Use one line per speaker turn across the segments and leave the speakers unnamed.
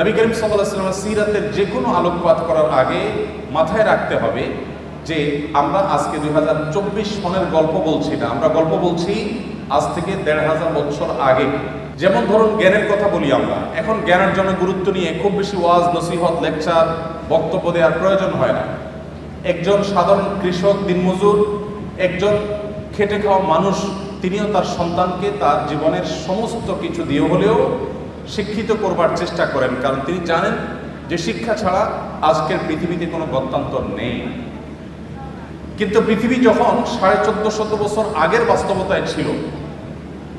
নবী করিম সাল্লাহ সিরাতের যে কোনো আলোকপাত করার আগে মাথায় রাখতে হবে যে আমরা আজকে দুই হাজার চব্বিশ সনের গল্প বলছি না। আমরা গল্প বলছি আজ থেকে দেড় হাজার বছর আগে। যেমন ধরুন জ্ঞানের কথা বলি আমরা। এখন জ্ঞানের জন্য গুরুত্ব নিয়ে খুব বেশি ওয়াজ, নসিহত, লেকচার, বক্তব্য দেওয়ার প্রয়োজন হয় না। একজন সাধারণ কৃষক, দিনমজুর, একজন খেটে খাওয়া মানুষ, তিনিও তার সন্তানকে তার জীবনের সমস্ত কিছু দিয়ে হলেও শিক্ষিত করবার চেষ্টা করেন, কারণ তিনি জানেন যে শিক্ষা ছাড়া আজকের পৃথিবীতে কোনো গত্যান্তর নেই। কিন্তু পৃথিবী যখন সাড়ে চোদ্দ শত বছর আগের বাস্তবতায় ছিল,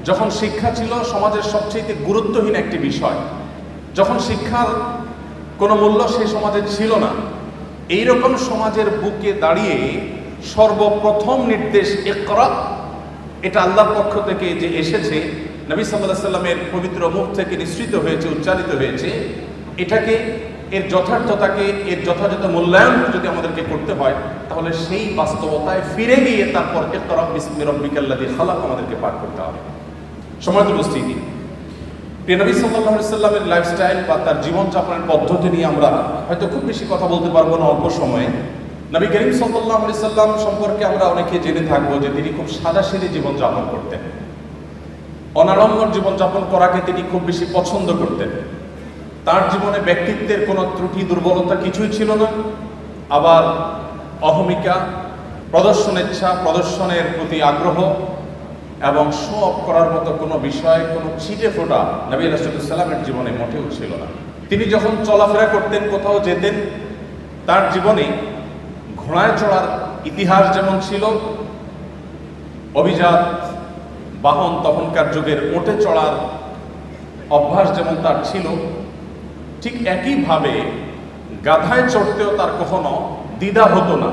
যখন শিক্ষা ছিল সমাজের সবচেয়ে গুরুত্বহীন একটি বিষয়, যখন শিক্ষার কোনো মূল্য সেই সমাজে ছিল না এই রকম সমাজের বুকে দাঁড়িয়ে সর্বপ্রথম নির্দেশ একরা এটা আল্লাহর পক্ষ থেকে যে এসেছে নবী সাল্লামের পবিত্র মুখ থেকে নিঃসৃত হয়েছে, উচ্চারিত হয়েছে। এটাকে, এর যথার্থতাকে, এর যথাযথ মূল্যায়ন যদি আমাদেরকে করতে হয়, তাহলে সেই বাস্তবতায় ফিরে গিয়ে তারপর একরা বিসমি রব্বিকাল্লাযী খালাক আমাদেরকে পাঠ করতে হবে। সময় উপস্থিতি। প্রিয় নবী সাল্লাহ সাল্লামের লাইফস্টাইল বা তার জীবনযাপনের পদ্ধতি নিয়ে আমরা হয়তো খুব বেশি কথা বলতে পারব না অল্প সময়ে। নবী করিম সাল্লাহ সাল্লাম সম্পর্কে আমরা অনেকে জেনে থাকব যে তিনি খুব সাদাসিধে জীবনযাপন করতেন। অনাড়ম্বর জীবনযাপন করাকে তিনি খুব বেশি পছন্দ করতেন। তার জীবনে ব্যক্তিত্বের কোনো ত্রুটি, দুর্বলতা কিছুই ছিল না। আবার অহমিকা, প্রদর্শনেচ্ছা, প্রদর্শনের প্রতি আগ্রহ এবং শো অফ করার মতো কোনো বিষয়, কোনো ছিটে ফোটা নবী রাসুলামের জীবনে মোটেও ছিল না। তিনি যখন চলাফেরা করতেন, কোথাও যেতেন, তার জীবনে ঘোড়ায় চড়ার ইতিহাস যেমন ছিল, অভিজাত বাহন তখনকার যুগের ওটে চড়ার অভ্যাস যেমন তার ছিল, ঠিক একইভাবে গাধায় চড়তেও তার কখনো দ্বিধা হতো না।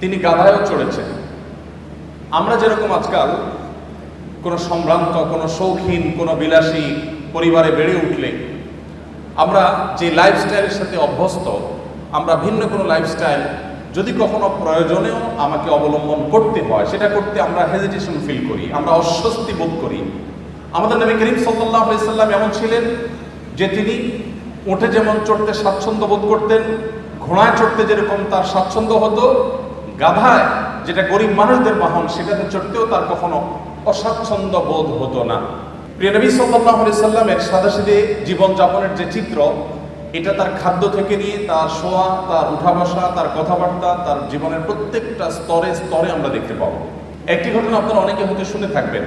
তিনি গাধায়ও চড়েছেন। আমরা যেরকম আজকাল কোনো সম্ভ্রান্ত, কোনো শৌখিন, কোনো বিলাসী পরিবারে বেড়ে উঠলে, আমরা যে লাইফস্টাইলের সাথে অভ্যস্ত, আমরা ভিন্ন কোনো লাইফস্টাইল যদি কখনো প্রয়োজনেও আমাকে অবলম্বন করতে হয়, সেটা করতে আমরা হেজিটেশন ফিল করি, আমরা অস্বস্তি বোধ করি। আমাদের নবী করিম সাল্লাহ সাল্লাম এমন ছিলেন যে তিনি উঠে যেমন চড়তে স্বাচ্ছন্দ্য বোধ করতেন, ঘোড়ায় চড়তে যেরকম তার স্বাচ্ছন্দ্য হতো, গাধায় যেটা গরিব মানুষদের বাহন, সেটাতে চড়তেও তার কখনো অস্বাচ্ছন্দ্য বোধ হতো না। প্রিয় নবী সাল্লাহ সাল্লামের সাদাসিদে জীবনযাপনের যে চিত্র এটা তার খাদ্য থেকে নিয়ে তার শোয়া, তার উঠা বসা তার কথাবার্তা, তার জীবনের প্রত্যেকটা স্তরে স্তরে আমরা দেখতে পাবো। একটি ঘটনা আপনারা অনেকে হতে শুনে থাকবেন।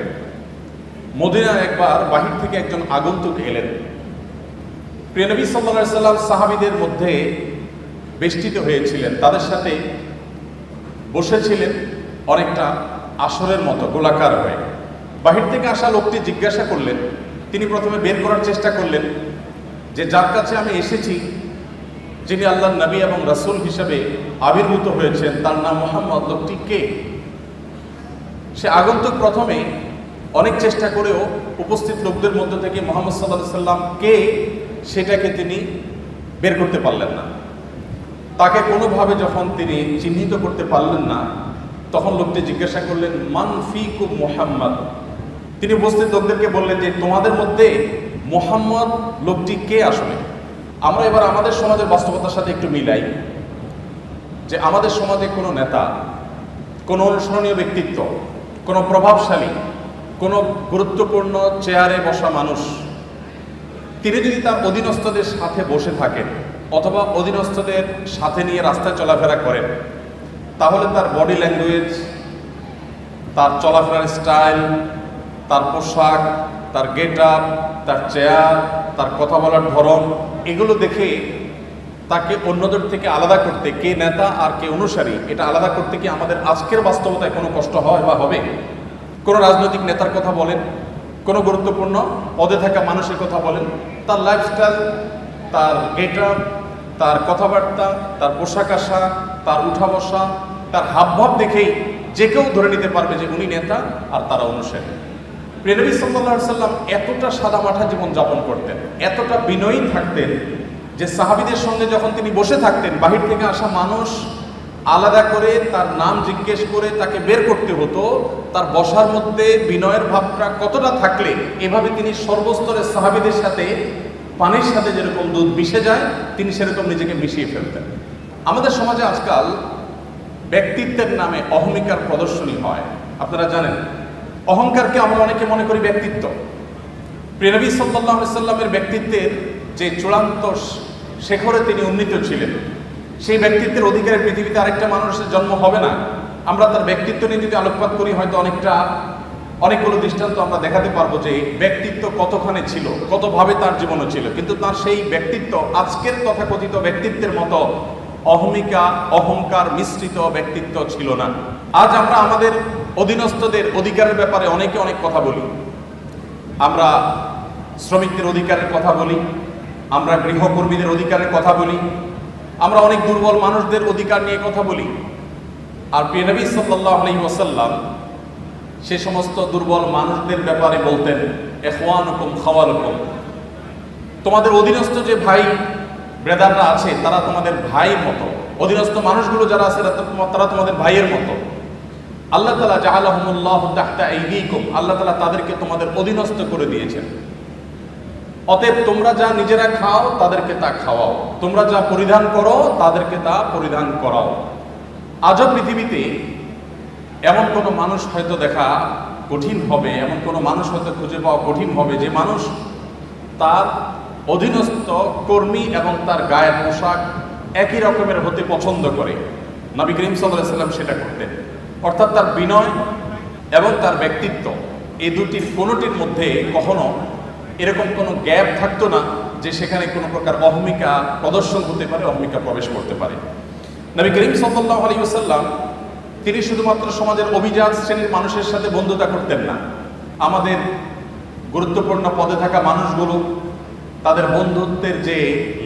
মদিনা একবার বাহির থেকে একজন আগন্তুক এলেন। প্রিয় নবী সাল্লাহ সাল্লাম সাহাবিদের মধ্যে বেষ্টিত হয়েছিলেন। তাদের সাথে বসেছিলেন অনেকটা আসরের মতো, গোলাকার হয়ে। বাহির থেকে আসা লোকটি জিজ্ঞাসা করলেন। তিনি প্রথমে বের করার চেষ্টা করলেন। যে যার কাছে আমি এসেছি, যিনি আল্লাহ নবী এবং রাসুল হিসেবে আবির্ভূত হয়েছেন, তার নাম মোহাম্মদ লোকটি কে? সে আগন্তুক প্রথমে অনেক চেষ্টা করেও উপস্থিত লোকদের মধ্য থেকে মোহাম্মদ সাল্লাহ সাল্লাম কে, সেটাকে তিনি বের করতে পারলেন না। তাকে কোনোভাবে যখন তিনি চিহ্নিত করতে পারলেন না, তখন লোকটি জিজ্ঞাসা করলেন মানফি কুব মোহাম্মদ? তিনি উপস্থিত লোকদেরকে বললেন যে, তোমাদের মধ্যে মোহাম্মদ লোকটি কে আসলে? আমরা এবার আমাদের সমাজের বাস্তবতার সাথে একটু মিলাই যে আমাদের সমাজে কোনো নেতা, কোনো অনুসরণীয় ব্যক্তিত্ব, কোনো প্রভাবশালী, কোনো গুরুত্বপূর্ণ চেয়ারে বসা মানুষ, তিনি যদি তার অধীনস্থদের সাথে বসে থাকেন অথবা অধীনস্থদের সাথে নিয়ে রাস্তায় চলাফেরা করেন, তাহলে তার বডি ল্যাঙ্গুয়েজ, তার চলাফেরার স্টাইল, তার পোশাক তার গেট আপ তার চেয়ার তার কথা বলার ধরন, এগুলো দেখে তাকে অন্যদের থেকে আলাদা করতে কে নেতা আর কে অনুসারী, এটা আলাদা করতে কি আমাদের আজকের বাস্তবতায় কোনো কষ্ট হয় বা হবে? কোনো রাজনৈতিক নেতার কথা বলেন, কোনো গুরুত্বপূর্ণ পদে থাকা মানুষের কথা বলেন, তার লাইফস্টাইল তার গেট আপ তার কথাবার্তা, তার পোশাক আশাক তার উঠা বসা, তার হাবভাব দেখেই যে কেউ ধরে নিতে পারবে যে উনি নেতা আর তারা অনুসারী। প্রেনবী সাল্লা সাল্লাম এতটা সাদামাঠা জীবন যাপন করতেন, এতটা বিনয়ী থাকতেন যে সাহাবিদের সঙ্গে যখন তিনি বসে থাকতেন, বাহির থেকে আসা মানুষ আলাদা করে তার নাম জিজ্ঞেস করে তাকে বের করতে হতো, তার বসার মধ্যে বিনয়ের ভাবটা কতটা থাকলে এভাবে তিনি সর্বস্তরের সাহাবিদের সাথে, পানির সাথে যেরকম দুধ মিশে যায়, তিনি সেরকম নিজেকে মিশিয়ে ফেলতেন। আমাদের সমাজে আজকাল ব্যক্তিত্বের নামে অহমিকার প্রদর্শনী হয়। আপনারা জানেন অহংকারকে আমরা অনেকে মনে করি ব্যক্তিত্ব। প্রেনবী সাল্লাহ সাল্লামের ব্যক্তিত্বের যে চূড়ান্ত শেখরে তিনি উন্নীত ছিলেন, সেই ব্যক্তিত্বের অধিকারে পৃথিবীতে আরেকটা মানুষের জন্ম হবে না। আমরা তার ব্যক্তিত্ব নিয়ে যদি আলোকপাত করি, হয়তো অনেকটা, অনেকগুলো দৃষ্টান্ত আমরা দেখাতে পারব যে ব্যক্তিত্ব কতখানে ছিল, কতভাবে তার জীবনও ছিল। কিন্তু তার সেই ব্যক্তিত্ব আজকের তথাকথিত ব্যক্তিত্বের মতো অহমিকা, অহংকার মিশ্রিত ব্যক্তিত্ব ছিল না। আজ আমরা আমাদের অধীনস্থদের অধিকারের ব্যাপারে অনেকে অনেক কথা বলি। আমরা শ্রমিকদের অধিকারের কথা বলি, আমরা গৃহকর্মীদের অধিকারের কথা বলি, আমরা অনেক দুর্বল মানুষদের অধিকার নিয়ে কথা বলি। আর প্রিয় নবী সাল্লাহ আলী ওসাল্লাম সে সমস্ত দুর্বল মানুষদের ব্যাপারে বলতেন এখওয়ানুকুম খাওয়ালুকুম। তোমাদের অধীনস্থ যে ভাই ব্রেদাররা আছে, তারা তোমাদের ভাইয়ের মতো। অধীনস্থ মানুষগুলো যারা আছে, তারা তোমাদের ভাইয়ের মতো। আল্লাহ তালা জাহালাহমুল্লাহ তাহতা এইদিকুম আল্লাহ তালা তাদেরকে তোমাদের অধীনস্থ করে দিয়েছেন। অতএব তোমরা যা নিজেরা খাও, তাদেরকে তা খাওয়াও। তোমরা যা পরিধান করো, তাদেরকে তা পরিধান করাও। আজও পৃথিবীতে এমন কোনো মানুষ হয়তো দেখা কঠিন হবে, এমন কোনো মানুষ হয়তো খুঁজে পাওয়া কঠিন হবে, যে মানুষ তার অধীনস্থ কর্মী এবং তার গায়ের পোশাক একই রকমের হতে পছন্দ করে। নবী করিম সাল্লাহ সাল্লাম সেটা করতেন। অর্থাৎ তার বিনয় এবং তার ব্যক্তিত্ব এই দুটির কোনোটির মধ্যে কখনো এরকম কোনো গ্যাপ থাকতো না যে সেখানে কোনো প্রকার অহমিকা প্রদর্শন হতে পারে, অহমিকা প্রবেশ করতে পারে। নবী করিম সাল্লাহ আলী তিনি শুধুমাত্র সমাজের অভিজাত শ্রেণির মানুষের সাথে বন্ধুতা করতেন না। আমাদের গুরুত্বপূর্ণ পদে থাকা মানুষগুলো তাদের বন্ধুত্বের যে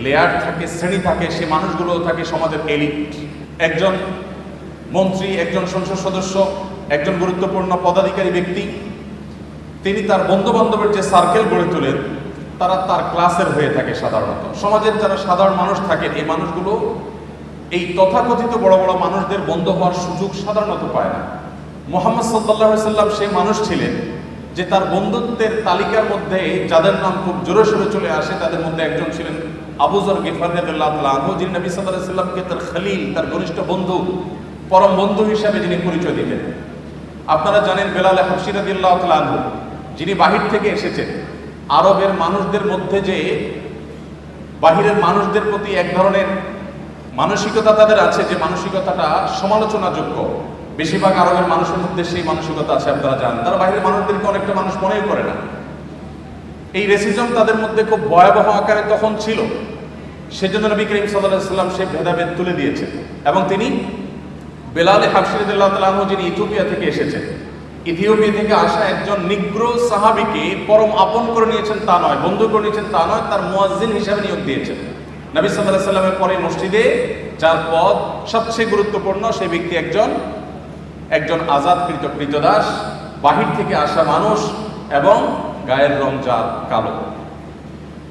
লেয়ার থাকে, শ্রেণি থাকে, সে মানুষগুলো থাকে সমাজের এলিট একজন মন্ত্রী, একজন সংসদ সদস্য, একজন গুরুত্বপূর্ণ পদাধিকারী ব্যক্তি, তিনি তার বন্ধু বান্ধবের যে সার্কেল গড়ে তোলেন, তারা তার ক্লাসের হয়ে থাকে সাধারণত। সমাজের যারা সাধারণ মানুষ থাকেন, এই মানুষগুলো এই তথাকথিত বড় বড় মানুষদের বন্ধ হওয়ার সুযোগ সাধারণত পায় না। মোহাম্মদ সাল্লাহ সাল্লাম সেই মানুষ ছিলেন যে তার বন্ধুত্বের তালিকার মধ্যে যাদের নাম খুব জোরে সোরে চলে আসে, তাদের মধ্যে একজন ছিলেন আবুজর গিফারুল্লাহ তালু যিনি নবী সাল্লামকে তার খলিল, তার ঘনিষ্ঠ বন্ধু, পরম বন্ধু হিসাবে যিনি পরিচয় দিতেন। আপনারা জানেন বেলাল হাফসিরাদিল্লাহ তালু যিনি বাহির থেকে এসেছেন। আরবের মানুষদের মধ্যে যে, বাহিরের মানুষদের প্রতি এক ধরনের মানসিকতা তাদের আছে, যে মানসিকতাটা সমালোচনাযোগ্য। বেশিরভাগ আরবের মানুষের মধ্যে সেই মানসিকতা আছে, আপনারা জানেন। তারা বাইরের মানুষদেরকে অনেকটা মানুষ মনেই করে না। এই রেসিজম তাদের মধ্যে খুব ভয়াবহ আকারে তখন ছিল। সেজন্য নবী করিম সাল্লাম সেই ভেদাভেদ তুলে দিয়েছেন। এবং তিনি বেলালে হাফসিরদুল্লাহ তালাহ যিনি ইথিওপিয়া থেকে এসেছেন, ইথিওপিয়া থেকে আসা একজন নিগ্র সাহাবিকে পরম আপন করে নিয়েছেন তা নয়, বন্ধু করে নিয়েছেন তা নয়, তার মুয়াজ্জিন হিসাবে নিয়োগ দিয়েছেন। নবী সাল্লাহ সাল্লামের পরে মসজিদে যার পদ সবচেয়ে গুরুত্বপূর্ণ, সেই ব্যক্তি একজন একজন আজাদকৃত কৃতদাস, বাহির থেকে আসা মানুষ এবং গায়ের রং যার কালো।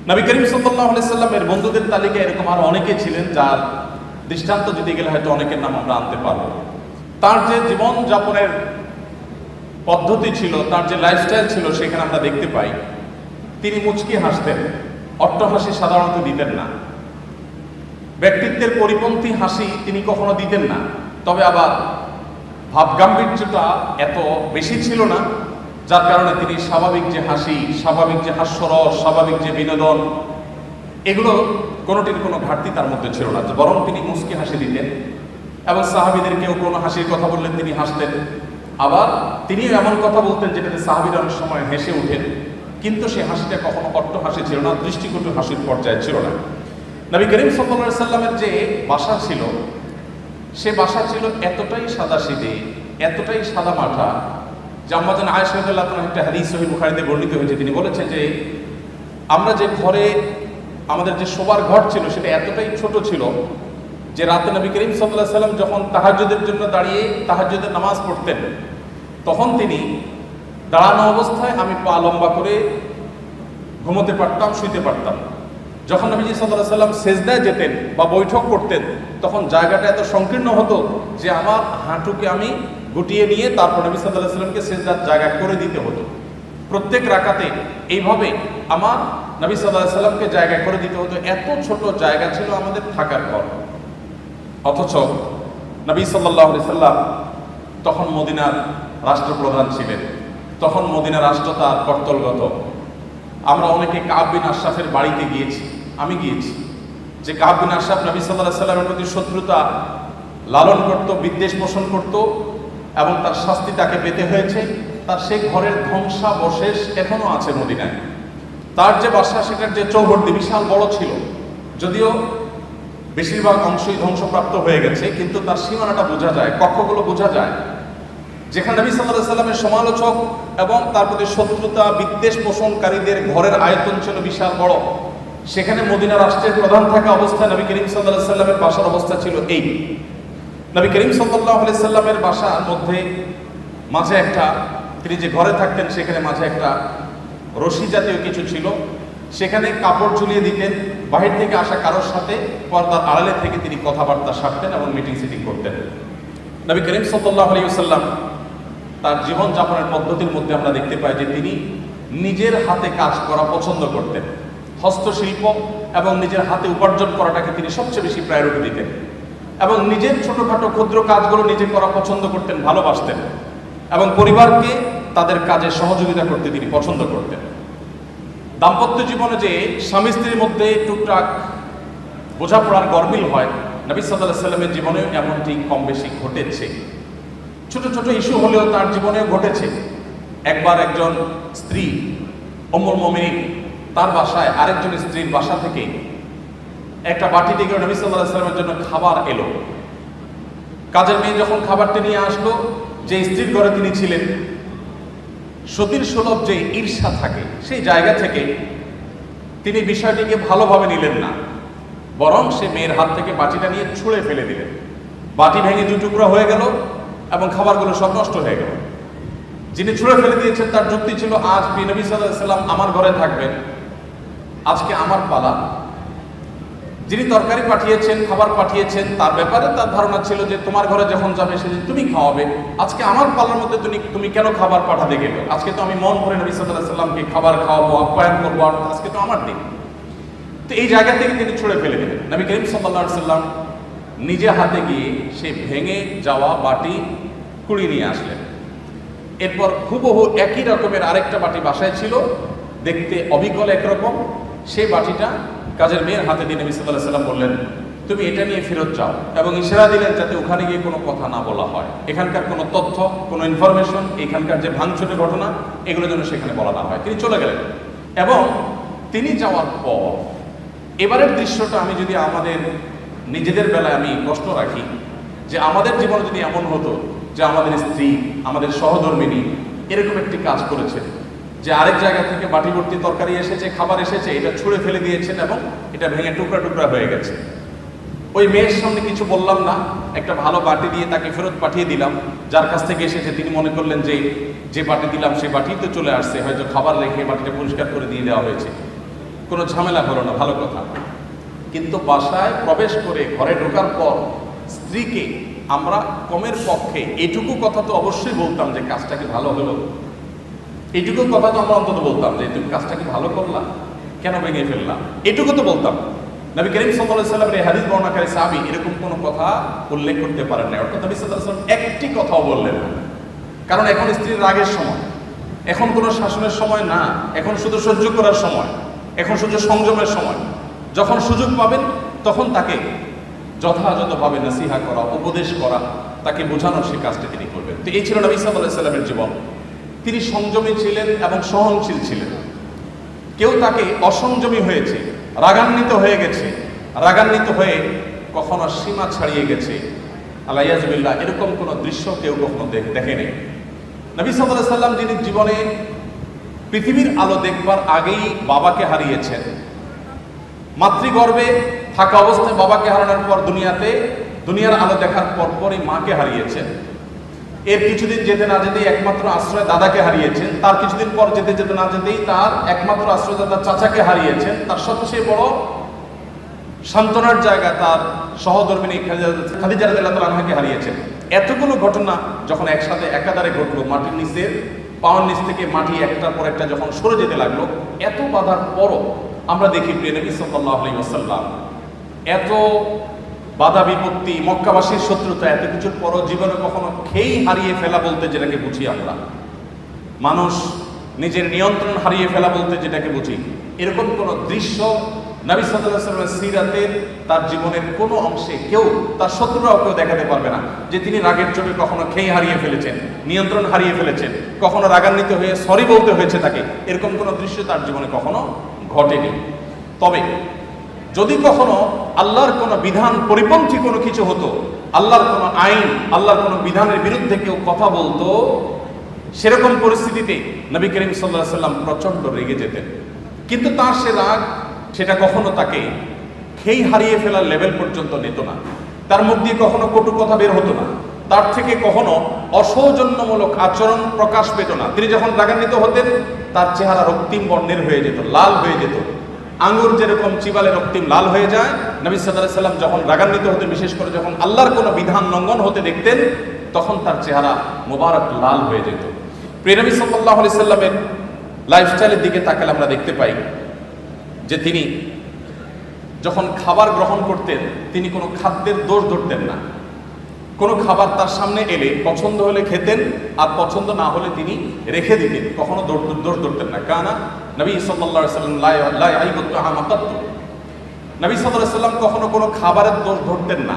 নবী করিম সাল্লাহ সাল্লামের বন্ধুদের তালিকায় এরকম আরও অনেকে ছিলেন যার দৃষ্টান্ত দিতে গেলে হয়তো অনেকের নাম আমরা আনতে পারব। তার যে জীবন যাপনের পদ্ধতি ছিল, তার যে লাইফস্টাইল ছিল, সেখানে আমরা দেখতে পাই, তিনি মুচকি হাসতেন। অট্টহাসি সাধারণত দিতেন না। ব্যক্তিত্বের পরিপন্থী হাসি তিনি কখনো দিতেন না। তবে আবার ভাবগাম্ভীর্যটা এত বেশি ছিল না, যার কারণে তিনি স্বাভাবিক যে হাসি, স্বাভাবিক যে হাস্যরস, স্বাভাবিক যে বিনোদন, এগুলো কোনোটির কোনো ঘাটতি তার মধ্যে ছিল না। বরং তিনি মুস্কি হাসি দিতেন এবং সাহাবিদের কেউ কোনো হাসির কথা বললেন তিনি হাসতেন। আবার তিনিও এমন কথা বলতেন যেটাতে সাহাবিরা অনেক সময় হেসে উঠেন কিন্তু সে হাসিটা কখনো অট্ট হাসি ছিল না, দৃষ্টিকটু হাসির পর্যায়ে ছিল না। নবী করিম সাল্লা সাল্লামের যে বাসা ছিল সে বাসা ছিল এতটাই সাদা সিদে এতটাই সাদা মাঠা জাম্মাদান জাম্মাজান আয়সাদুল্লাহ একটা হাদিস সহি বুখারিতে বর্ণিত হয়েছে। তিনি বলেছেন যে, আমরা যে ঘরে আমাদের যে শোবার ঘর ছিল, সেটা এতটাই ছোট ছিল যে রাতে নবী করিম সাল্লাহ সাল্লাম যখন তাহাজ্জুদের জন্য দাঁড়িয়ে তাহাজ্জুদের নামাজ পড়তেন, তখন তিনি দাঁড়ানো অবস্থায় আমি পা লম্বা করে ঘুমোতে পারতাম, শুইতে পারতাম। যখন নবীজি সাল্লাহ সাল্লাম সেজদায় যেতেন বা বৈঠক করতেন, তখন জায়গাটা এত সংকীর্ণ হতো যে আমার হাঁটুকে আমি গুটিয়ে নিয়ে তারপর নবী সাল্লাহ সাল্লামকে সেজদার জায়গা করে দিতে হতো। প্রত্যেক রাকাতে এইভাবে আমার নবী সাল্লাহ সাল্লামকে জায়গা করে দিতে হতো। এত ছোট জায়গা ছিল আমাদের থাকার পর। অথচ নবী সাল্লাহ সাল্লাম তখন মদিনার রাষ্ট্রপ্রধান ছিলেন। তখন মদিনা রাষ্ট্র তার কর্তলগত আমরা অনেকে কাব বিন আশরাফের বাড়িতে গিয়েছি। আমি গিয়েছি। যে কাব বিন আশরাফ নবী সাল্লাহ সাল্লামের প্রতি শত্রুতা লালন করত, বিদ্বেষ পোষণ করত এবং তার শাস্তি তাকে পেতে হয়েছে, তার সেই ঘরের ধ্বংসাবশেষ এখনও আছে মদিনায়। তার যে বাসা, সেটার যে চৌহদ্দি বিশাল বড় ছিল, যদিও বেশিরভাগ অংশই ধ্বংসপ্রাপ্ত হয়ে গেছে, কিন্তু তার সীমানাটা বোঝা যায়, কক্ষগুলো বোঝা যায়। যেখানে নবী সাল্লাহ সাল্লামের সমালোচক এবং তার প্রতি শত্রুতা, বিদ্বেষ পোষণকারীদের ঘরের আয়তন ছিল বিশাল বড়। সেখানে মদিনা রাষ্ট্রের প্রধান থাকা অবস্থায় নবী করিম সাল্লাহ সাল্লামের বাসার অবস্থা ছিল এই। নবী করিম সাল্লাহ সাল্লামের বাসার মধ্যে, মাঝে একটা, তিনি যে ঘরে থাকতেন সেখানে মাঝে একটা রশি জাতীয় কিছু ছিল। সেখানে কাপড় ঝুলিয়ে দিতেন, বাহির থেকে আসা কারোর সাথে পর্দার আড়ালে থেকে তিনি কথাবার্তা সারতেন এবং মিটিং সিটিং করতেন। নবী করিম সাল্লাহ আলী সাল্লাম তার জীবনযাপনের পদ্ধতির মধ্যে আমরা দেখতে পাই যে তিনি নিজের হাতে কাজ করা পছন্দ করতেন। হস্তশিল্প এবং নিজের হাতে উপার্জন করাটাকে তিনি সবচেয়ে বেশি প্রায়োরিটি দিতেন। এবং নিজের ছোটখাটো ক্ষুদ্র কাজগুলো নিজে করা পছন্দ করতেন, ভালোবাসতেন এবং পরিবারকে তাদের কাজে সহযোগিতা করতে তিনি পছন্দ করতেন। দাম্পত্য জীবনে যে স্বামী স্ত্রীর মধ্যে টুকটাক বোঝাপড়ার গরমিল হয়, নবী সাল্লাহ সাল্লামের জীবনেও এমনটি কম বেশি ঘটেছে। ছোট ছোট ইস্যু হলেও তার জীবনেও ঘটেছে। একবার একজন স্ত্রী অমর মমিন তার বাসায় আরেকজন স্ত্রীর বাসা থেকে একটা বাটি থেকে নবী সাল্লাহ সাল্লামের জন্য খাবার এলো। কাজের মেয়ে যখন খাবারটি নিয়ে আসলো, যে স্ত্রীর ঘরে তিনি ছিলেন, সতীর সুলভ যে ঈর্ষা থাকে, সেই জায়গা থেকে তিনি বিষয়টিকে ভালোভাবে নিলেন না, বরং সে মেয়ের হাত থেকে বাটিটা নিয়ে ছুঁড়ে ফেলে দিলেন। বাটি ভেঙে দু টুকরো হয়ে গেল এবং খাবারগুলো সব নষ্ট হয়ে গেল। যিনি ছুঁড়ে ফেলে দিয়েছেন তার যুক্তি ছিল, আজ নবী সাল্লাম আমার ঘরে থাকবেন। আজকে আমার পালা। যিনি তরকারি পাঠিয়েছেন, খাবার পাঠিয়েছেন, তার ব্যাপারে তার ধারণা ছিল যে তোমার ঘরে যখন যাবে সেদিন তুমি খাওয়াবে। আজকে আমার পালার মধ্যে তুমি তুমি কেন খাবার পাঠাতে গেলে? আজকে তো আমি মন ভরে নবী সাল্লাহ সাল্লামকে খাবার খাওয়াবো, আপ্যায়ন করব আজকে তো আমার দিন। তো এই জায়গা থেকে তিনি ছুড়ে ফেলে দিলেন। নবী করিম সাল্লাহ সাল্লাম নিজে হাতে গিয়ে সে ভেঙে যাওয়া বাটি কুড়ি নিয়ে আসলেন। এরপর হুবহু একই রকমের আরেকটা বাটি বাসায় ছিল, দেখতে অবিকল একরকম সেই বাটিটা কাজের মেয়ের হাতে দিয়ে নবী সাল্লাহ সাল্লাম বললেন, তুমি এটা নিয়ে ফেরত যাও এবং ইশারা দিলেন যাতে ওখানে গিয়ে কোনো কথা না বলা হয়। এখানকার কোনো তথ্য, কোনো ইনফরমেশন এখানকার যে ভাঙচুরের ঘটনা, এগুলো যেন সেখানে বলা না হয়। তিনি চলে গেলেন। এবং তিনি যাওয়ার পর, এবারের দৃশ্যটা আমি যদি আমাদের নিজেদের বেলায় আমি প্রশ্ন রাখি, যে আমাদের জীবনে যদি এমন হতো যে আমাদের স্ত্রী, আমাদের সহধর্মিনী এরকম একটি কাজ করেছে যে আরেক জায়গা থেকে বাটি ভর্তি তরকারি এসেছে, খাবার এসেছে, এটা ছুঁড়ে ফেলে দিয়েছেন এবং এটা ভেঙে টুকরা টুকরা হয়ে গেছে। ওই মেয়ের সামনে কিছু বললাম না, একটা ভালো বাটি দিয়ে তাকে ফেরত পাঠিয়ে দিলাম। যার কাছ থেকে এসেছে, তিনি মনে করলেন যে যে বাটি দিলাম সেই বাটি তো চলে আসছে, হয়তো খাবার রেখে বাটিটা পরিষ্কার করে দিয়ে দেওয়া হয়েছে। কোনো ঝামেলা হলো না, ভালো কথা। কিন্তু বাসায় প্রবেশ করে ঘরে ঢোকার পর স্ত্রীকে আমরা কমের পক্ষে, এটুকু কথা তো অবশ্যই বলতাম যে কাজটা কি ভালো হলো। এইটুকু কথা তো আমরা অন্তত বলতাম যে তুমি কাজটা কি ভালো করলাম? কেন ভেঙে ফেললাম? এটুকু তো বলতাম। নবী করিম সাল্লাহ সাল্লামের এই হাদিস বর্ণাকারী সাহাবি এরকম কোনো কথা উল্লেখ করতে পারেন না অর্থাৎ নবী সাল্লাহ সাল্লাম একটি কথাও বললেন না। কারণ এখন স্ত্রীর রাগের সময়। এখন কোনো শাসনের সময় না। এখন শুধু সহ্য করার সময়। এখন শুধু সংযমের সময়। যখন সুযোগ পাবেন, তখন তাকে যথাযথভাবে নসিহা করা, উপদেশ করা, তাকে বোঝানোর সে কাজটি তিনি করবেন। তো এই ছিল নবী সাল্লাহ সাল্লামের জীবন। তিনি সংযমী ছিলেন এবং সহনশীল ছিলেন। কেউ তাকে অসংযমী হয়েছে, রাগান্বিত হয়ে গেছে, রাগান্বিত হয়ে কখনো সীমা ছাড়িয়ে গেছে। আলাইয়াজবিল্লাহ এরকম কোনো দৃশ্য কেউ কখনো দেখ- দেখেনি। নবী সাল্লাহ সাল্লাম যিনি জীবনে পৃথিবীর আলো দেখবার আগেই বাবাকে হারিয়েছেন। মাতৃগর্ভে থাকা অবস্থায় বাবাকে হারানোর পর দুনিয়াতে, দুনিয়ার আলো দেখার পর পরই মাকে হারিয়েছেন। এর কিছুদিন যেতে না যেতেই একমাত্র আশ্রয় দাদাকে হারিয়েছেন। তার কিছুদিন পর যেতে যেতে না যেতেই তার একমাত্র আশ্রয় দাদা চাচাকে হারিয়েছেন। তার সবচেয়ে বড় সান্ত্বনার জায়গা তার সহধর্মিনী খাদিজা রাদিয়াল্লাহু আনহাকে হারিয়েছেন। এতগুলো ঘটনা যখন একসাথে একাধারে ঘটলো, মাটির নিচের পাওয়ার নিচ থেকে মাটি একটার পর একটা যখন সরে যেতে লাগল, এত বাধার পরও আমরা দেখি প্রিয় নবী সাল্লাল্লাহু আলাইহি এত বাধা, বিপত্তি, মক্কাবাসীর শত্রুতা, এত কিছুর পরও জীবনে কখনো খেই হারিয়ে ফেলা বলতে যেটাকে বুঝি আমরা। মানুষ নিজের নিয়ন্ত্রণ হারিয়ে ফেলা বলতে যেটাকে বুঝি। এরকম কোন দৃশ্য নবী আলাইহি সিরাতের তার জীবনের কোনো অংশে কেউ তার শত্রুরাও কেউ দেখাতে পারবে না। যে তিনি রাগের চোটে কখনো খেই হারিয়ে ফেলেছেন, নিয়ন্ত্রণ হারিয়ে ফেলেছেন, কখনো রাগান্বিত হয়ে, সরি বলতে হয়েছে তাকে, এরকম কোনো দৃশ্য তার জীবনে কখনো ঘটেনি। তবে যদি কখনো আল্লাহর কোনো বিধান পরিপন্থী কোনো কিছু হতো, আল্লাহর কোনো আইন, আল্লাহর কোনো বিধানের বিরুদ্ধে কেউ কথা বলতো, সেরকম পরিস্থিতিতে নবী করিম সাল্লাহ সাল্লাম প্রচণ্ড রেগে যেতেন। কিন্তু তার সে রাগ, সেটা কখনো তাকে খেই হারিয়ে ফেলার লেভেল পর্যন্ত নিত না। তার মুখ দিয়ে কখনো কটু কথা বের হতো না। তার থেকে কখনো অসৌজন্যমূলক আচরণ প্রকাশ পেত না। তিনি যখন রাগান্বিত হতেন, তার চেহারা রক্তিম বর্ণের হয়ে যেত, লাল হয়ে যেত। আঙ্গুর যেরকম চিবালে রক্তিম লাল হয়ে যায়, নবী সাল্লাহ সাল্লাম যখন রাগান্বিত হতে বিশেষ করে যখন আল্লাহর কোনো বিধান লঙ্ঘন হতে দেখতেন, তখন তার চেহারা মোবারক লাল হয়ে যেত। প্রিয়নবী সাল্লাহ আলি সাল্লামের লাইফস্টাইলের দিকে তাকালে আমরা দেখতে পাই যে তিনি যখন খাবার গ্রহণ করতেন, তিনি কোনো খাদ্যের দোষ ধরতেন না। কোনো খাবার তার সামনে এলে পছন্দ হলে খেতেন, আর পছন্দ না হলে তিনি রেখে দিতেন। কখনো দোষ- ধরতেন না। কানা নবী সাল্লাহ সাল্লাম। নবী সাল্লাম কখনো কোনো খাবারের দোষ ধরতেন না।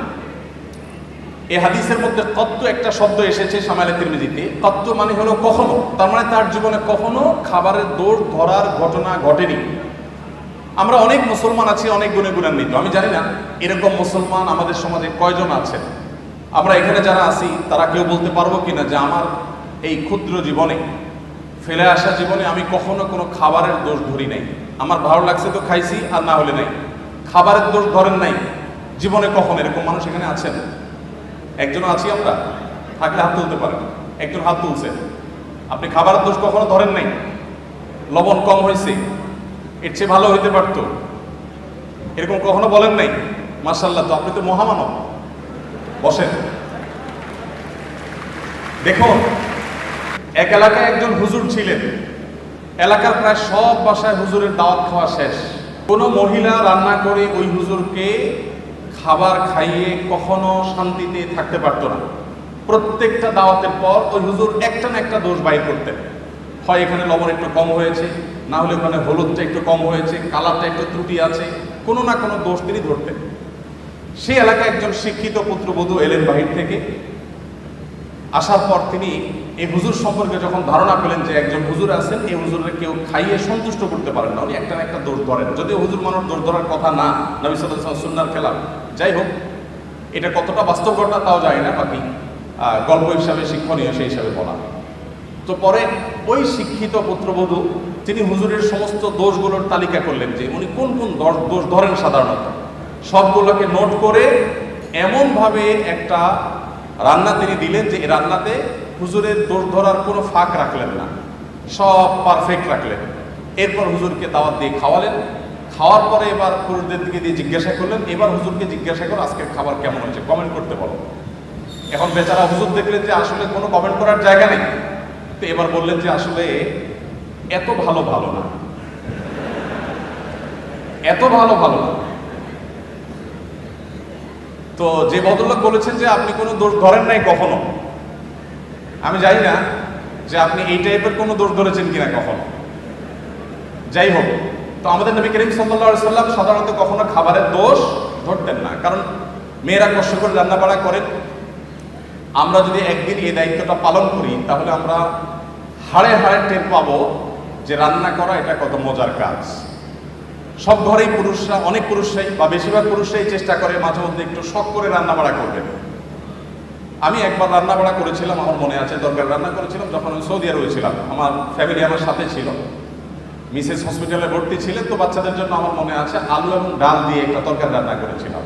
এ হাদিসের মধ্যে কত্ত একটা শব্দ এসেছে সামাইলে তিরমিজিতে। কত্ত মানে হলো কখনো। তার মানে তার জীবনে কখনো খাবারের দোষ ধরার ঘটনা ঘটেনি। আমরা অনেক মুসলমান আছি, অনেক গুণে গুণান্বিত। আমি জানি না, এরকম মুসলমান আমাদের সমাজে কয়জন আছেন? আমরা এখানে যারা আছি, তারা কেউ বলতে পারব কিনা যে আমার এই ক্ষুদ্র জীবনে, ফেলে আসা জীবনে আমি কখনো কোনো খাবারের দোষ ধরি নাই। আমার ভালো লাগছে তো খাইছি, আর না হলে নাই। খাবারের দোষ ধরেন নাই। জীবনে কখন এরকম মানুষ এখানে আছেন? একজন আছি আমরা? থাকলে হাত তুলতে পারেন। একজন হাত তুলছে। আপনি খাবারের দোষ কখনো ধরেন নাই? লবণ কম হয়েছে এর চেয়ে ভালো হইতে পারতো। এরকম কখনো বলেন নাই? মার্শাল্লাহ তো আপনি তো মহামানব। বসেন। দেখুন, এক এলাকায় একজন হুজুর ছিলেন। এলাকার প্রায় সব বাসায় হুজুরের দাওয়াত খাওয়া শেষ। কোনো মহিলা রান্না করে ওই হুজুরকে খাবার খাইয়ে কখনো শান্তিতে থাকতে পারতো না। প্রত্যেকটা দাওয়াতের পর ওই হুজুর একটা না একটা দোষ বাইর করতেন। হয় এখানে লবণ একটু কম হয়েছে, না হলে ওখানে হলুদটা একটু কম হয়েছে, কালারটা একটু ত্রুটি আছে, কোনো না কোনো দোষ তিনি ধরতেন। সেই এলাকায় একজন শিক্ষিত পুত্রবধূ এলেন বাহির থেকে। আসার পর তিনি এই হুজুর সম্পর্কে যখন ধারণা পেলেন যে একজন হুজুর আছেন, এই হুজুরের কেউ খাইয়ে সন্তুষ্ট করতে পারেন না। উনি একটা একটা দোষ ধরেন। যদিও হুজুর মানুষ দোষ ধরার কথা না, নবী সাল্লাহ সুন্নার খেলাফ। যাই হোক, এটা কতটা বাস্তব ঘটনা তাও জানি না, বাকি গল্প হিসাবে, শিক্ষণীয় সেই হিসাবে বলা। তো পরে ওই শিক্ষিত পুত্রবধূ, তিনি হুজুরের সমস্ত দোষগুলোর তালিকা করলেন যে উনি কোন কোন দোষ ধরেন সাধারণত। সবগুলোকে নোট করে এমনভাবে একটা রান্না তিনি দিলেন যে এই রান্নাতে হুজুরের দোষ ধরার কোনো ফাঁক রাখলেন না। সব পারফেক্ট রাখলেন। এরপর হুজুরকে দাওয়াত দিয়ে খাওয়ালেন। খাওয়ার পরে এবার পুরুষদের দিকে দিয়ে জিজ্ঞাসা করলেন, এবার হুজুরকে জিজ্ঞাসা করে আজকের খাবার কেমন হয়েছে? কমেন্ট করতে বলো। এখন বেচারা হুজুর দেখলেন যে আসলে কোনো কমেন্ট করার জায়গা নেই। তো এবার বললেন যে আসলে এত ভালো ভালো না। এত ভালো ভালো না। তো যে ভদ্রলোক বলেছেন যে আপনি কোনো দোষ ধরেন নাই কখনো, আমি জানি না যে আপনি এই টাইপের কোনো দোষ ধরেছেন কিনা কখনো। যাই হোক, তো আমাদের নবী করিম সাল্লাল্লাহু সাল্লাম সাধারণত কখনো খাবারের দোষ ধরতেন না, কারণ মেয়েরা কষ্ট করে রান্না বাড়া করেন। আমরা যদি একদিন এই দায়িত্বটা পালন করি, তাহলে আমরা হাড়ে হাড়ে টের পাবো যে রান্না করা এটা কত মজার কাজ। সব ঘরেই পুরুষরা, অনেক পুরুষরাই বা বেশিরভাগ পুরুষরাই চেষ্টা করে মাঝে মধ্যে একটু শখ করে রান্না বাড়া করবেন আমি একবার রান্না বাড়া করেছিলাম, আমার মনে আছে, দরকার রান্না করেছিলাম, যখন আমি সৌদি আরবে ছিলাম, আমার ফ্যামিলি আমার সাথে ছিল। মিসেস হসপিটালে ভর্তি ছিলেন তো বাচ্চাদের জন্য আমার মনে আছে, আলু এবং ডাল দিয়ে একটা তরকারি রান্না করেছিলাম।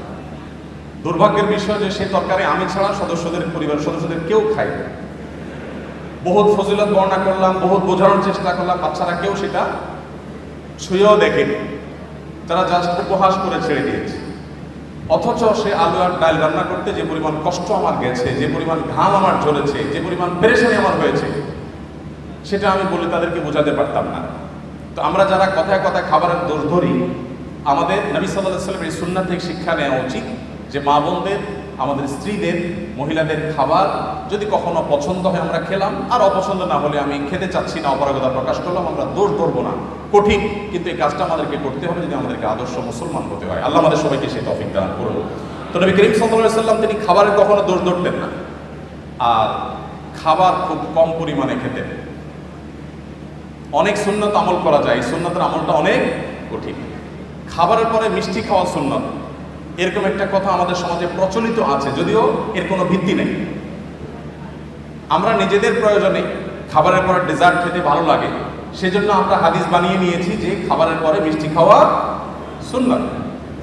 দুর্ভাগ্যের বিষয় যে সেই তরকারি আমি ছাড়া সদস্যদের পরিবারের সদস্যদের কেউ খায়। বহুত ফজিলত বর্ণনা করলাম, বহুত বোঝানোর চেষ্টা করলাম, বাচ্চারা কেউ সেটা ছুঁয়েও দেখেনি। তারা জাস্ট উপহাস করে ছেড়ে দিয়েছে। অথচ সে আলু আর ডাল রান্না করতে যে পরিমাণ কষ্ট আমার গেছে, যে পরিমাণ ঘাম আমার ঝরেছে, যে পরিমাণ পেরেশানি আমার হয়েছে, সেটা আমি বলে তাদেরকে বোঝাতে পারতাম না। তো আমরা যারা কথায় কথায় খাবারের দোষ ধরি, আমাদের নবী সাল্লাহ সাল্লামের সুন্না থেকে শিক্ষা নেওয়া উচিত যে মা বোনদের আমাদের স্ত্রীদের, মহিলাদের খাবার যদি কখনো পছন্দ হয় আমরা খেলাম, আর অপছন্দ না হলে আমি খেতে চাচ্ছি না, অপারগতা প্রকাশ করলাম, আমরা দোষ ধরবো না। কঠিন, কিন্তু এই কাজটা আমাদেরকে করতে হবে যদি আমাদেরকে আদর্শ মুসলমান হতে হয়। আল্লাহ আমাদের সবাইকে সেই তফিক দান করুন। তো নবী করিম সাল্লাম তিনি খাবারের কখনো দোষ ধরতেন না। আর খাবার খুব কম পরিমাণে খেতেন। অনেক সুন্নত আমল করা যায়, এই সুন্নতের আমলটা অনেক কঠিন। খাবারের পরে মিষ্টি খাওয়া সুন্নত। এরকম একটা কথা আমাদের সমাজে প্রচলিত আছে, যদিও এর কোনো ভিত্তি নেই। আমরা নিজেদের প্রয়োজনে খাবারের পরে ডেজার্ট খেতে ভালো লাগে, সেজন্য আমরা হাদিস বানিয়ে নিয়েছি যে খাবারের পরে মিষ্টি খাওয়া সুন্নত।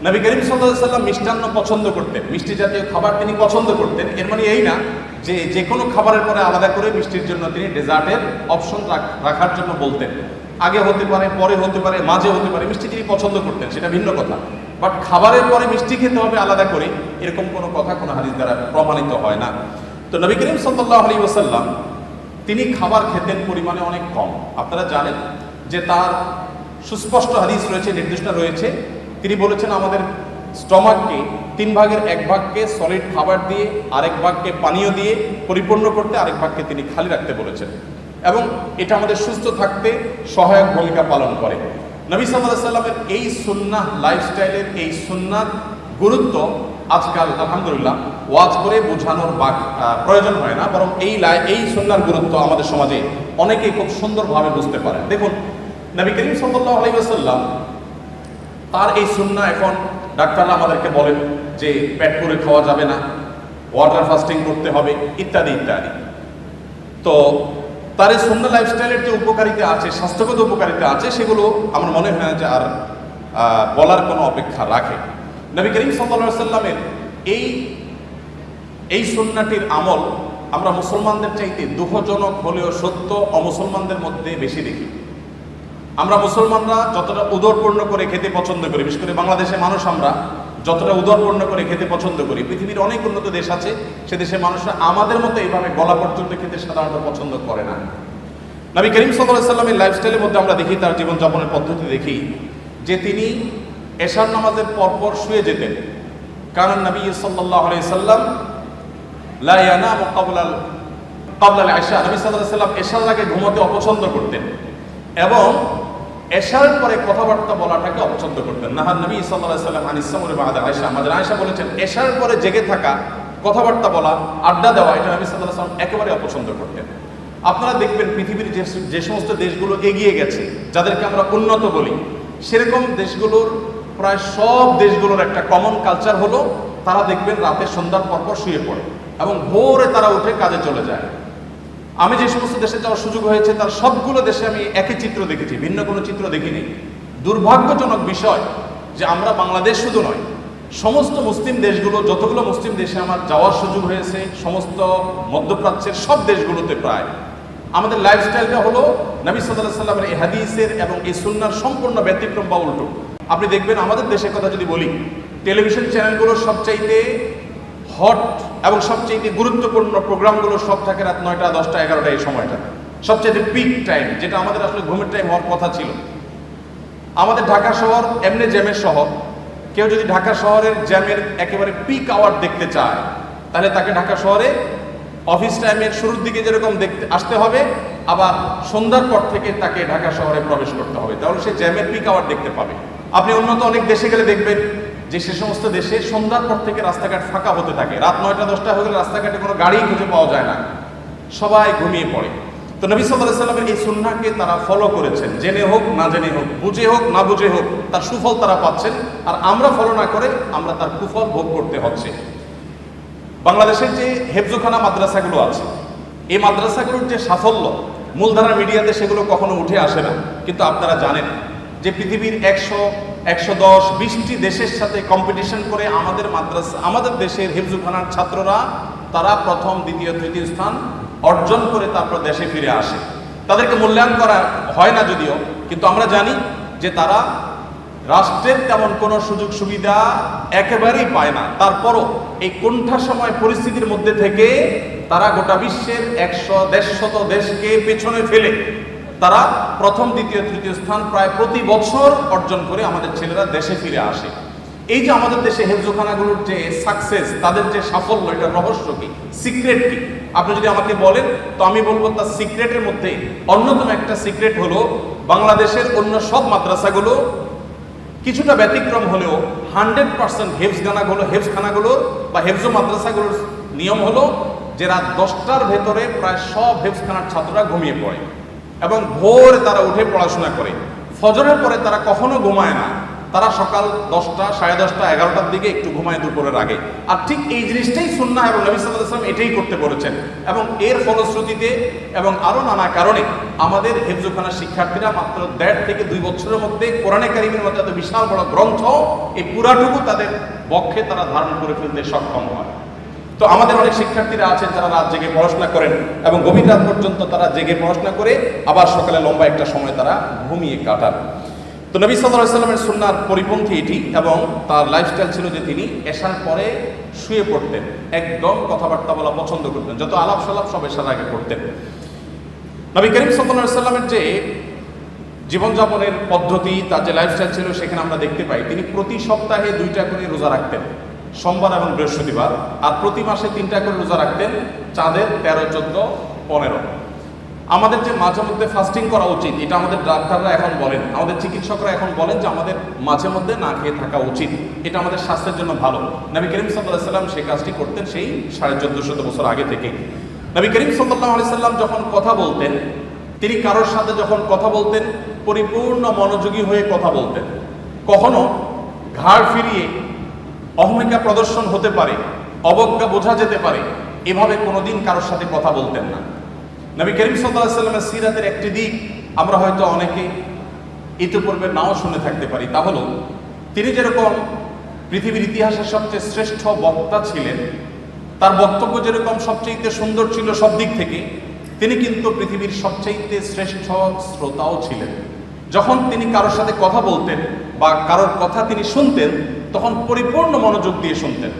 নবী করিম সাল্লাম মিষ্টান্ন পছন্দ করতেন, মিষ্টি জাতীয় খাবার তিনি পছন্দ করতেন। এর মানে এই না যে যে কোনো খাবারের পরে আলাদা করে মিষ্টির জন্য তিনি ডেজার্টের অপশন রাখার জন্য বলতেন। আগে হতে পারে, পরে হতে পারে, মাঝে হতে পারে, মিষ্টি তিনি পছন্দ করতেন, সেটা ভিন্ন কথা। বাট খাবারের পরে মিষ্টি খেতে হবে আলাদা করে, এরকম কোনো কথা কোনো হাদিস দ্বারা প্রমাণিত হয় না। তো নবী করিম সাল্লাহ আলী ওসাল্লাম তিনি খাবার খেতেন পরিমাণে অনেক কম। আপনারা জানেন যে তার সুস্পষ্ট হাদিস রয়েছে, নির্দিষ্ট রয়েছে। তিনি বলেছেন, আমাদের স্টমাককে তিন ভাগের এক ভাগকে সলিড খাবার দিয়ে, আরেক ভাগকে পানীয় দিয়ে পরিপূর্ণ করতে, আরেক ভাগকে তিনি খালি রাখতে বলেছেন। এবং এটা আমাদের সুস্থ থাকতে সহায়ক ভূমিকা পালন করে। নবী সাল্লামের এই সুন্নাহ লাইফস্টাইলের এই সুন্নার গুরুত্ব আজকাল, আলহামদুলিল্লাহ, ওয়াজ করে বোঝানোর বা প্রয়োজন হয় না। বরং এই লাই, এই সুন্নার গুরুত্ব আমাদের সমাজে অনেকেই খুব সুন্দরভাবে বুঝতে পারে। দেখুন, নবী করিম সাল্লাহ আলাইসাল্লাম তার এই সুন্না এখন ডাক্তাররা আমাদেরকে বলেন যে, পেট করে খাওয়া যাবে না, ওয়াটার ফাস্টিং করতে হবে, ইত্যাদি ইত্যাদি। তো তার এই সুন্না লাইফস্টাইলের যে উপকারিতা আছে, স্বাস্থ্যগত উপকারিতা আছে, সেগুলো আমার মনে হয় যে আর বলার কোনো অপেক্ষা রাখে। নবী করিম সাল্লা সাল্লামের এই এই সুন্নাটির আমল আমরা মুসলমানদের চাইতে দুঃখজনক হলেও সত্য অমুসলমানদের মধ্যে বেশি দেখি। আমরা মুসলমানরা যতটা উদরপূর্ণ করে খেতে পছন্দ করি, বিশেষ করে বাংলাদেশে মানুষ আমরা যতটা উদরপূর্ণ করে খেতে পছন্দ করি, পৃথিবীর অনেক উন্নত দেশ আছে, সে দেশের মানুষরা আমাদের মতো এইভাবে গলা পর্যন্ত খেতে সাধারণত পছন্দ করে না। নবী করিম সাল্লাহ সাল্লামের লাইফস্টাইলের মধ্যে আমরা দেখি, তার জীবনযাপনের পদ্ধতি দেখি, যে তিনি এশার নামাজের পরপর শুয়ে যেতেন। কারণ নবী সাল্লাহ সাল্লাম লা ইয়ানামু ক্বাবলাল ক্বাবলাল ইশা নবী আলাইহি সাল্লাম এশার আগে ঘুমোতে অপছন্দ করতেন। এবং এশার পরে কথাবার্তা বলাটাকে অপছন্দ করতেন নাহার নবী আলাইহি সাল্লাম আনিস সামরে বাদা আয়েশা, আমাদের আয়েশা বলেছেন, এশার পরে জেগে থাকা, কথাবার্তা বলা, আড্ডা দেওয়া, এটা নবী আলাইহি সাল্লাম একেবারে অপছন্দ করতেন। আপনারা দেখবেন পৃথিবীর যে যে সমস্ত দেশগুলো এগিয়ে গেছে, যাদেরকে আমরা উন্নত বলি, সেরকম দেশগুলোর প্রায় সব দেশগুলোর একটা কমন কালচার হলো, তারা দেখবেন রাতে সন্ধ্যার পরপর শুয়ে পড়ে এবং ভোরে তারা উঠে কাজে চলে যায়। আমি যে সমস্ত দেশে যাওয়ার সুযোগ হয়েছে, তার সবগুলো দেশে আমি একই চিত্র দেখেছি, ভিন্ন কোনো চিত্র দেখিনি। দুর্ভাগ্যজনক বিষয় যে আমরা বাংলাদেশ শুধু নয়, সমস্ত মুসলিম দেশগুলো, যতগুলো মুসলিম দেশে আমার যাওয়ার সুযোগ হয়েছে, সমস্ত মধ্যপ্রাচ্যের সব দেশগুলোতে প্রায়। আমাদের লাইফস্টাইলটা হলো নবী সাল্লাহ সাল্লামের এই হাদিসের এবং এই সুন্নার সম্পূর্ণ ব্যতিক্রম বা উল্টো। আপনি দেখবেন আমাদের দেশের কথা যদি বলি, টেলিভিশন চ্যানেলগুলো সবচাইতে হট এবং সবচেয়ে গুরুত্বপূর্ণ প্রোগ্রামগুলো সব থাকে রাত নয়টা, দশটা, এগারোটা এই সময়টা। সবচেয়ে পিক টাইম যেটা আমাদের আসলে ঘুমের টাইম হওয়ার কথা ছিল। আমাদের ঢাকা শহর এমনি জ্যামের শহর। কেউ যদি ঢাকা শহরের জ্যামের একেবারে পিক আওয়ার দেখতে চায়, তাহলে তাকে ঢাকা শহরে অফিস টাইমের শুরুর দিকে যেরকম দেখতে, আসতে হবে, আবার সন্ধ্যার পর থেকে তাকে ঢাকা শহরে প্রবেশ করতে হবে। তাহলে সে জ্যামের পিক আওয়ার দেখতে পাবে। আপনি উন্নত অনেক দেশে গেলে দেখবেন যে সে সমস্ত দেশে সন্ধ্যার পর থেকে রাস্তাঘাট ফাঁকা হতে থাকে। রাত নয়টা, দশটা হয়ে গেলে রাস্তাঘাটে কোনো গাড়ি খুঁজে পাওয়া যায় না। সবাই ঘুমিয়ে পড়ে। তো নবী সাল্লাহ সাল্লামের এই সুন্নাকে তারা ফলো করেছেন। জেনে হোক, না জেনে হোক, বুঝে হোক, না বুঝে হোক, তার সুফল তারা পাচ্ছেন। আর আমরা ফলো না করে আমরা তার কুফল ভোগ করতে হচ্ছে। বাংলাদেশের যে হেফজোখানা মাদ্রাসাগুলো আছে, এই মাদ্রাসাগুলোর যে সাফল্য মূলধারা মিডিয়াতে সেগুলো কখনো উঠে আসে না। কিন্তু আপনারা জানেন যে পৃথিবীর একশো একশো দশ, বিশটি দেশের সাথে কম্পিটিশন করে আমাদের মাদ্রাসা, আমাদের দেশের হেফজুখানার ছাত্ররা, তারা প্রথম, দ্বিতীয়, তৃতীয় স্থান অর্জন করে তারপর দেশে ফিরে আসে। তাদেরকে মূল্যায়ন করা হয় না যদিও, কিন্তু আমরা জানি যে তারা রাষ্ট্রের তেমন কোনো সুযোগ সুবিধা একেবারেই পায় না। তারপরও এই কোণঠা সময় পরিস্থিতির মধ্যে থেকে তারা গোটা বিশ্বের একশো, দেড়শত দেশকে পেছনে ফেলে তারা প্রথম, দ্বিতীয়, তৃতীয় স্থান প্রায় প্রতি বছর অর্জন করে আমাদের ছেলেরা দেশে ফিরে আসে। এই যে আমাদের দেশে হেফজোখানাগুলোর যে সাকসেস তাদের যে সাফল্য, এটা রহস্য কি? সিক্রেট কি? আপনি যদি আমাকে বলেন, তো আমি বলব তার সিক্রেটের মধ্যে অন্যতম একটা সিক্রেট হলো বাংলাদেশের অন্য সব মাদ্রাসাগুলো কিছুটা ব্যতিক্রম হলেও হান্ড্রেড পার্সেন্ট হেফসখানাগুলো হেফসখানাগুলোর বা হেফজো মাদ্রাসাগুলোর নিয়ম হলো, যে রাত দশটার ভেতরে প্রায় সব হেফসখানার ছাত্ররা ঘুমিয়ে পড়ে। এবং ভোরে তারা উঠে পড়াশোনা করে। ফজরের পরে তারা কখনো ঘুমায় না। তারা সকাল দশটা, সাড়ে দশটা, এগারোটার দিকে একটু ঘুমায় দুপুরের আগে। আর ঠিক এই জিনিসটাই সুন্না এবং নবী সাল্লাহ আসলাম এটাই করতে বলেছেন। এবং এর ফলশ্রুতিতে এবং আরও নানা কারণে আমাদের হেফজুখানার শিক্ষার্থীরা মাত্র দেড় থেকে দুই বছরের মধ্যে কোরআনে কারিমের মধ্যে এত বিশাল বড় গ্রন্থ, এই পুরাটুকু তাদের বক্ষে তারা ধারণ করে ফেলতে সক্ষম হয়। তো আমাদের অনেক শিক্ষার্থীরা আছেন যারা রাত জেগে পড়াশোনা করেন এবং গভীর রাত পর্যন্ত তারা জেগে পড়াশোনা করে আবার সকালে লম্বা একটা সময় তারা ঘুমিয়ে কাটান। তো নবী সাল্লামের সুন্নার পরিপন্থী এটি এবং তার লাইফস্টাইল ছিল যে তিনি এসার পরে শুয়ে পড়তেন, একদম কথাবার্তা বলা পছন্দ করতেন, যত আলাপ সালাপ সব এসার আগে করতেন। নবী করিম সাল্লামের যে জীবনযাপনের পদ্ধতি, তার যে লাইফস্টাইল ছিল, সেখানে আমরা দেখতে পাই, তিনি প্রতি সপ্তাহে দুইটা করে রোজা রাখতেন। সোমবার এবং বৃহস্পতিবার, আর প্রতি মাসে তিনটা করে রোজা রাখতেন চাঁদের তেরো, চোদ্দ, পনেরো। আমাদের যে মাঝে মধ্যে ফাস্টিং করা উচিত, এটা আমাদের ডাক্তাররা এখন বলেন, আমাদের চিকিৎসকরা এখন বলেন যে আমাদের মাঝে মধ্যে না খেয়ে থাকা উচিত। এটা আমাদের স্বাস্থ্যের জন্য ভালো। নবী করিম সাল্লাহ সাল্লাম সেই কাজটি করতেন সেই সাড়ে চোদ্দশত বছর আগে থেকে নবী করিম সাল্লাহ আলি সাল্লাম যখন কথা বলতেন, তিনি কারোর সাথে যখন কথা বলতেন, পরিপূর্ণ মনোযোগী হয়ে কথা বলতেন। কখনো ঘাড় ফিরিয়ে অহমিকা প্রদর্শন হতে পারে, অবজ্ঞা বোঝা যেতে পারে, এভাবে কোনোদিন কারোর সাথে কথা বলতেন না। নবী করিম সাল্লামের সিরাতের একটি দিক আমরা হয়তো অনেকে ইতিপূর্বে নাও শুনে থাকতে পারি, তা হলো, তিনি যেরকম পৃথিবীর ইতিহাসের সবচেয়ে শ্রেষ্ঠ বক্তা ছিলেন, তার বক্তব্য যেরকম সবচেয়ে সুন্দর ছিল সব দিক থেকে, তিনি কিন্তু পৃথিবীর সবচেয়ে শ্রেষ্ঠ শ্রোতাও ছিলেন। যখন তিনি কারোর সাথে কথা বলতেন বা কারোর কথা তিনি শুনতেন তখন পরিপূর্ণ মনোযোগ দিয়ে শুনতেন।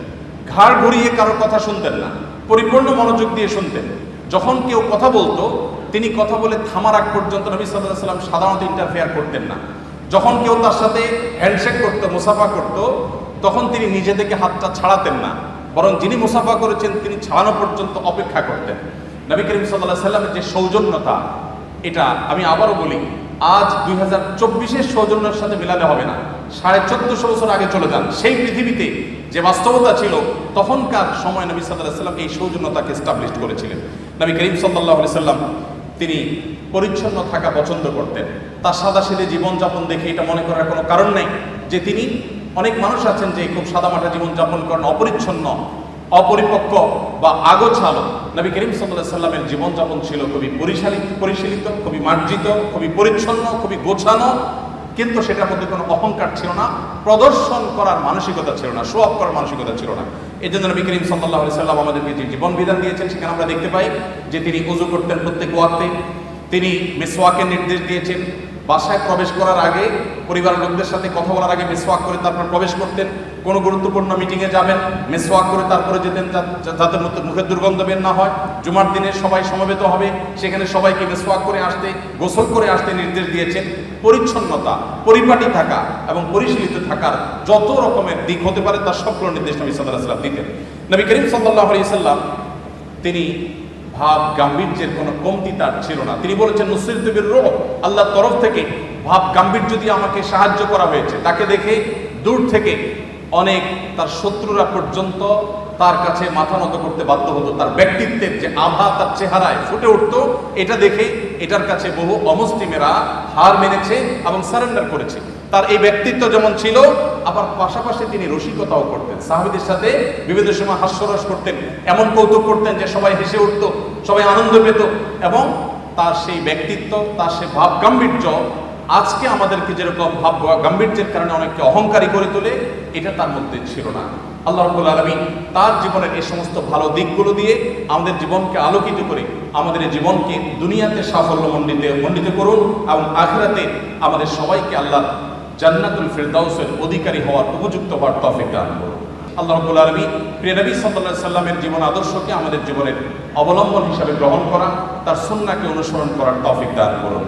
ঘাড় ঘুরিয়ে কারোর কথা শুনতেন না। পরিপূর্ণ মনোযোগ দিয়ে শুনতেন। যখন কেউ কথা বলতো, তিনি কথা বলে থামার আগ পর্যন্ত নবী সাল্লাহ সাল্লাম সাধারণত ইন্টারফেয়ার করতেন না। যখন কেউ তার সাথে হ্যান্ডশেক করতো, মুসাফা করতো, তখন তিনি নিজে থেকে হাতটা ছাড়াতেন না। বরং যিনি মুসাফা করেছেন, তিনি ছাড়ানো পর্যন্ত অপেক্ষা করতেন। নবী করিম সাল্লাহ সাল্লামের যে সৌজন্যতা, এটা আমি আবারও বলি, আজ দুই হাজার চব্বিশের সৌজন্যের সাথে মেলালে হবে না। সাড়ে চোদ্দশো বছর আগে চলে যান। সেই পৃথিবীতে যে বাস্তবতা ছিল, তখনকার সময় নবী সাল্লাহ সাল্লাম এই সৌজন্যতাকে এস্টাবলিশ করেছিলেন। নবী করিম সাল্লাহ সাল্লাম তিনি পরিচ্ছন্ন থাকা পছন্দ করতেন। তার সাদা সেদে জীবনযাপন দেখে এটা মনে করার কোনো কারণ নেই যে তিনি অনেক মানুষ আছেন যে খুব সাদামাটা জীবনযাপন করেন, অপরিচ্ছন্ন, অপরিপক্ক বা আগোছালো। নবী করিম সাল্লাহ সাল্লামের জীবনযাপন ছিল খুবই পরিশালিত পরিশীলিত, খুবই মার্জিত, খুবই পরিচ্ছন্ন, খুবই গোছানো কিন্তু সেটার মধ্যে কোনো অহংকার ছিল না, প্রদর্শন করার মানসিকতা ছিল না শো করার মানসিকতা ছিল না। এই জন্য নবী করিম সাল্লাহ সাল্লাম আমাদেরকে যে জীবন বিধান দিয়েছেন, সেখানে আমরা দেখতে পাই যে তিনি উজু করতেন প্রত্যেক ওয়াক্তে, তিনি মেসোয়াকে নির্দেশ দিয়েছেন, বাসায় প্রবেশ করার আগে পরিবারের লোকদের সাথে কথা বলার আগে মেসোয়াক করে তারপর প্রবেশ করতেন। কোনো গুরুত্বপূর্ণ মিটিংয়ে যাবেন, মেসওয়াক করে তারপরে যেতেন যাতে মুখের দুর্গন্ধ বের না হয়। জুমার দিনে সবাই সমবেত হবে, সেখানে সবাইকে মেসওয়াক করে আসতে, গোসল করে আসতে নির্দেশ দিয়েছেন। পরিচ্ছন্নতা, পরিপাটি থাকা এবং পরিশীলিত থাকার যত রকমের দিক হতে পারে তার সবগুলো নির্দেশ নবী সাল্লাহ সাল্লাম দিতেন। নবী করিম সাল্লাহ সাল্লাম, তিনি ভাব গাম্ভীর্যের কোনো কমতি তার ছিল না। তিনি বলেছেন, নুসরিত বির রোহ, আল্লাহর তরফ থেকে ভাব গাম্ভীর্য দিয়ে আমাকে সাহায্য করা হয়েছে, তাকে দেখে দূর থেকে অনেক তার শত্রুরা পর্যন্ত তার কাছে মাথা নত করতে বাধ্য হতো। তার ব্যক্তিত্বের যে আভা, তার চেহারায় ফুটে উঠতো। এটা দেখে এটার কাছে বহু অমুসলিমেরা হার মেনেছে এবং সারেন্ডার করেছে। তার এই ব্যক্তিত্ব যেমন ছিল, আবার পাশাপাশি তিনি রসিকতাও করতেন। সাহাবিদের সাথে বিবিধ সময় হাস্যরস করতেন, এমন কৌতুক করতেন যে সবাই হেসে উঠত, সবাই আনন্দ পেত এবং তার সেই ব্যক্তিত্ব, তার সেই ভাব গাম্ভীর্য আজকে আমাদেরকে যেরকম ভাব গাম্ভীর্যের কারণে অনেককে অহংকারী করে তোলে, এটা তার মধ্যে ছিল না। আল্লাহ রব্বুল আলমী তার জীবনের এই সমস্ত ভালো দিকগুলো দিয়ে আমাদের জীবনকে আলোকিত করে আমাদের জীবনকে দুনিয়াতে সাফল্য মণ্ডিত মণ্ডিত করুন এবং আখেরাতে আমাদের সবাইকে আল্লাহ জান্নাতুল ফিরদাউসের অধিকারী হওয়ার উপযুক্ত হওয়ার তফিক দান করুন। আল্লাহ রব্বুল আলমী প্রিয়নবী সাল্লাহ সাল্লামের জীবন আদর্শকে আমাদের জীবনের অবলম্বন হিসাবে গ্রহণ করা, তার সুন্নাকে অনুসরণ করার তৌফিক দান করুন।